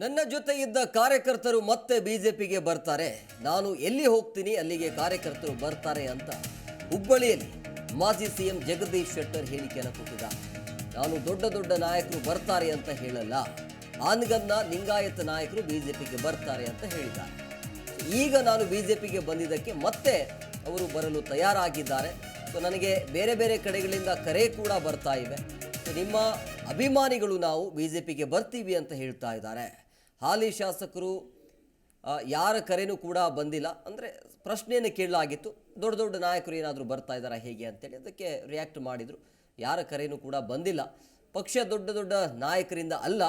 ನನ್ನ ಜೊತೆ ಇದ್ದ ಕಾರ್ಯಕರ್ತರು ಮತ್ತೆ ಬಿಜೆಪಿಗೆ ಬರ್ತಾರೆ. ನಾನು ಎಲ್ಲಿ ಹೋಗ್ತೀನಿ, ಅಲ್ಲಿಗೆ ಕಾರ್ಯಕರ್ತರು ಬರ್ತಾರೆ ಅಂತ ಹುಬ್ಬಳ್ಳಿಯಲ್ಲಿ ಮಾಜಿ ಸಿಎಂ ಜಗದೀಶ್ ಶೆಟ್ಟರ್ ಹೇಳಿಕೆಯನ್ನು ಕೊಟ್ಟಿದ್ದಾರೆ ನಾನು ದೊಡ್ಡ ದೊಡ್ಡ ನಾಯಕರು ಬರ್ತಾರೆ ಅಂತ ಹೇಳಲ್ಲ. ಆನ್ಗನ್ನ ಲಿಂಗಾಯತ ನಾಯಕರು ಬಿಜೆಪಿಗೆ ಬರ್ತಾರೆ ಅಂತ ಹೇಳಿದ್ದಾರೆ ಈಗ ನಾನು ಬಿಜೆಪಿಗೆ ಬಂದಿದ್ದಕ್ಕೆ ಮತ್ತೆ ಅವರು ಬರಲು ತಯಾರಾಗಿದ್ದಾರೆ. ಸೊ ನನಗೆ ಬೇರೆ ಬೇರೆ ಕಡೆಗಳಿಂದ ಕರೆ ಕೂಡ ಬರ್ತಾ ಇವೆ. ನಿಮ್ಮ ಅಭಿಮಾನಿಗಳು ನಾವು ಬಿಜೆಪಿಗೆ ಬರ್ತೀವಿ ಅಂತ ಹೇಳ್ತಾ ಇದ್ದಾರೆ. ಹಾಲಿ ಶಾಸಕರು ಯಾರ ಕರೆನೂ ಕೂಡ ಬಂದಿಲ್ಲ. ಅಂದರೆ ಪ್ರಶ್ನೆಯನ್ನು ಕೇಳಲಾಗಿತ್ತು. ದೊಡ್ಡ ದೊಡ್ಡ ನಾಯಕರು ಏನಾದರೂ ಬರ್ತಾ ಇದ್ದಾರಾ ಹೇಗೆ ಅಂತೇಳಿ ಅದಕ್ಕೆ ರಿಯಾಕ್ಟ್ ಮಾಡಿದರು. ಯಾರ ಕರೆನೂ ಕೂಡ ಬಂದಿಲ್ಲ. ಪಕ್ಷ ದೊಡ್ಡ ದೊಡ್ಡ ನಾಯಕರಿಂದ ಅಲ್ಲ,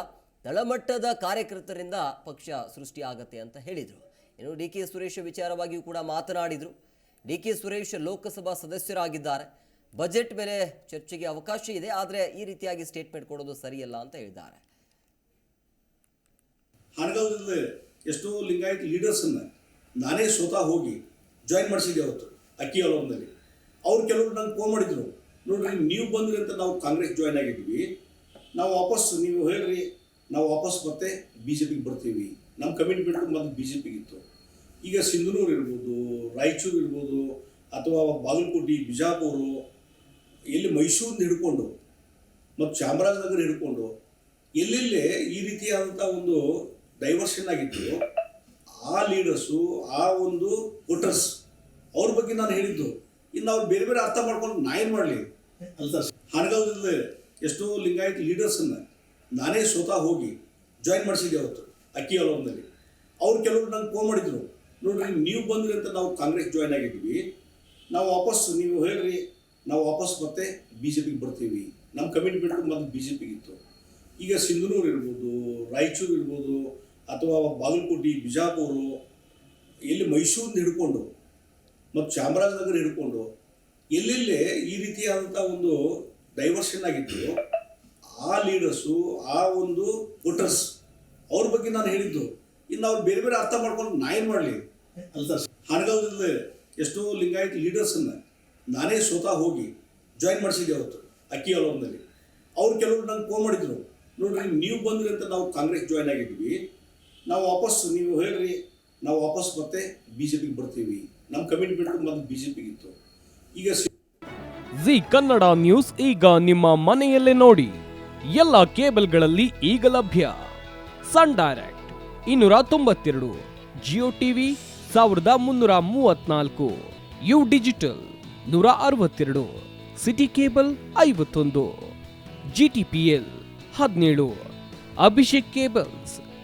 ತಳಮಟ್ಟದ ಕಾರ್ಯಕರ್ತರಿಂದ ಪಕ್ಷ ಸೃಷ್ಟಿಯಾಗತ್ತೆ ಅಂತ ಹೇಳಿದರು. ಇನ್ನು ಡಿ ಕೆ ಸುರೇಶ್ ವಿಚಾರವಾಗಿಯೂ ಕೂಡ ಮಾತನಾಡಿದರು. ಡಿ ಕೆ ಸುರೇಶ್ ಲೋಕಸಭಾ ಸದಸ್ಯರಾಗಿದ್ದಾರೆ. ಬಜೆಟ್ ಮೇಲೆ ಚರ್ಚೆಗೆ ಅವಕಾಶ ಇದೆ, ಆದರೆ ಈ ರೀತಿಯಾಗಿ ಸ್ಟೇಟ್ಮೆಂಟ್ ಕೊಡೋದು ಸರಿಯಲ್ಲ ಅಂತ ಹೇಳಿದ್ದಾರೆ. ಹಾನಗಲ್ದಲ್ಲಿ ಎಷ್ಟೋ ಲಿಂಗಾಯತ್ ಲೀಡರ್ಸನ್ನು ನಾನೇ ಸ್ವತಃ ಹೋಗಿ ಜಾಯಿನ್ ಮಾಡಿಸಿದ್ದೆ ಅವತ್ತು, ಅಕ್ಕಿ ಅಲೋಮ್ನಲ್ಲಿ ಅವ್ರು ಕೆಲವರು ನಂಗೆ ಫೋನ್ ಮಾಡಿದ್ರು, ನೋಡ್ರಿ, ನೀವು ಬಂದ್ರಿ ಅಂತ ನಾವು ಕಾಂಗ್ರೆಸ್ ಜಾಯ್ನ್ ಆಗಿದ್ವಿ. ನಾವು ವಾಪಸ್, ನೀವು ಹೇಳ್ರಿ, ನಾವು ವಾಪಸ್ ಮತ್ತೆ ಬಿ ಜೆ ಪಿಗೆ ಬರ್ತೀವಿ. ನಮ್ಮ ಕಮಿಟ್ಮೆಂಟ್ ಮೊದಲು ಬಿ ಜೆ ಪಿಗಿತ್ತು ಈಗ ಸಿಂಧನೂರು ಇರ್ಬೋದು, ರಾಯಚೂರು ಇರ್ಬೋದು, ಅಥವಾ ಬಾಗಲಕೋಟೆ, ಬಿಜಾಪುರು, ಎಲ್ಲಿ ಮೈಸೂರಿಂದ ಹಿಡ್ಕೊಂಡು, ಮತ್ತು ಚಾಮರಾಜನಗರ ಹಿಡ್ಕೊಂಡು, ಎಲ್ಲೆಲ್ಲೇ ಈ ರೀತಿಯಾದಂಥ ಒಂದು ಡೈವರ್ಷನ್ ಆಗಿತ್ತು ಆ ಲೀಡರ್ಸು, ಆ ಒಂದು ವೋಟರ್ಸ್, ಅವ್ರ ಬಗ್ಗೆ ನಾನು ಹೇಳಿದ್ದು. ಇನ್ನು ಅವ್ರು ಬೇರೆ ಬೇರೆ ಅರ್ಥ ಮಾಡ್ಕೊಂಡು ನಾ ಏನು ಮಾಡಲಿ? ಅಲ್ಲ ಹಾನಗಲ್ದಲ್ಲಿ ಎಷ್ಟೋ ಲಿಂಗಾಯತ್ ಲೀಡರ್ಸನ್ನು ನಾನೇ ಸ್ವತಃ ಹೋಗಿ ಜಾಯಿನ್ ಮಾಡಿಸಿದ್ದೆ ಅವತ್ತು, ಅಕ್ಕಿ ಅಲೋನ್ನಲ್ಲಿ ಅವ್ರು ಕೆಲವರು ನಂಗೆ ಫೋನ್ ಮಾಡಿದ್ರು, ನೋಡ್ರಿ, ನೀವು ಬಂದ್ರಿ ಅಂತ ನಾವು ಕಾಂಗ್ರೆಸ್ ಜಾಯ್ನ್ ಆಗಿದ್ವಿ. ನಾವು ವಾಪಸ್, ನೀವು ಹೇಳ್ರಿ, ನಾವು ವಾಪಸ್ ಮತ್ತೆ ಬಿ ಜೆ ಪಿಗೆ ಬರ್ತೀವಿ. ನಮ್ಮ ಕಮಿಟ್ಮೆಂಟ್ ಮೊದಲು ಬಿ ಜೆ ಪಿಗಿತ್ತು ಈಗ ಸಿಂಧನೂರು ಇರ್ಬೋದು, ರಾಯಚೂರು ಇರ್ಬೋದು ಅಥವಾ ಬಾಗಲಕೋಟೆ, ಬಿಜಾಪುರ, ಎಲ್ಲಿ ಮೈಸೂರಿನ ಹಿಡ್ಕೊಂಡು, ಮತ್ತು ಚಾಮರಾಜನಗರ ಹಿಡ್ಕೊಂಡು, ಎಲ್ಲೆಲ್ಲೇ ಈ ರೀತಿಯಾದಂಥ ಒಂದು ಡೈವರ್ಷನ್ ಆಗಿತ್ತು ಆ ಲೀಡರ್ಸು ಆ ಒಂದು ವೋಟರ್ಸ್ ಅವ್ರ ಬಗ್ಗೆ ನಾನು ಹೇಳಿದ್ದು. ಇನ್ನು ಅವ್ರು ಬೇರೆ ಬೇರೆ ಅರ್ಥ ಮಾಡ್ಕೊಂಡು ನಾ ಏನು ಮಾಡಲಿ? ಅಲ್ಲ ಹಾನಗಲ್ದಲ್ಲಿ ಎಷ್ಟೋ ಲಿಂಗಾಯತ್ ಲೀಡರ್ಸನ್ನು ನಾನೇ ಸ್ವತಃ ಹೋಗಿ ಜಾಯಿನ್ ಮಾಡಿಸಿದ್ದೆ ಅವತ್ತು, ಅಕ್ಕಿ ಅಲೋಮ್ನಲ್ಲಿ ಅವ್ರು ಕೆಲವರು ನಂಗೆ ಫೋನ್ ಮಾಡಿದ್ರು, ನೋಡ್ರಿ, ನೀವು ಬಂದ್ರಿ ಅಂತ ನಾವು ಕಾಂಗ್ರೆಸ್ ಜಾಯ್ನ್ ಆಗಿದ್ವಿ. ನಾವು ವಾಪಸ್, ನೀವು ಹೇಳ್ರಿ, ನಾವು ವಾಪಸ್ ಮತ್ತೆ ಬಿ ಜೆ ಪಿಗೆ ಬರ್ತೀವಿ. ನಮ್ಮ ಕಮಿಟ್ಮೆಂಟ್ ಮೊದಲು ಬಿ ಜೆ ಪಿಗಿತ್ತು ಈಗ ಜಿ ಕನ್ನಡ ನ್ಯೂಸ್ ಈಗ ನಿಮ್ಮ ಮನೆಯಲ್ಲೇ ನೋಡಿ. ಎಲ್ಲ ಕೇಬಲ್ಗಳಲ್ಲಿ ಈಗ ಲಭ್ಯ. ಸನ್ ಡೈರೆಕ್ಟ್, ಇನ್ನೂರ ತೊಂಬತ್ತೆರಡು ಜಿಯೋ ಟಿವಿ ಸಾವಿರದ ಮುನ್ನೂರ ಮೂವತ್ನಾಲ್ಕು ಯು ಡಿಜಿಟಲ್ ನೂರ ಅರವತ್ತೆರಡು ಸಿಟಿ ಕೇಬಲ್ ಐವತ್ತೊಂದು ಜಿ ಟಿ ಪಿ ಎಲ್ ಹದಿನೇಳು ಅಭಿಷೇಕ್ ಕೇಬಲ್ಸ್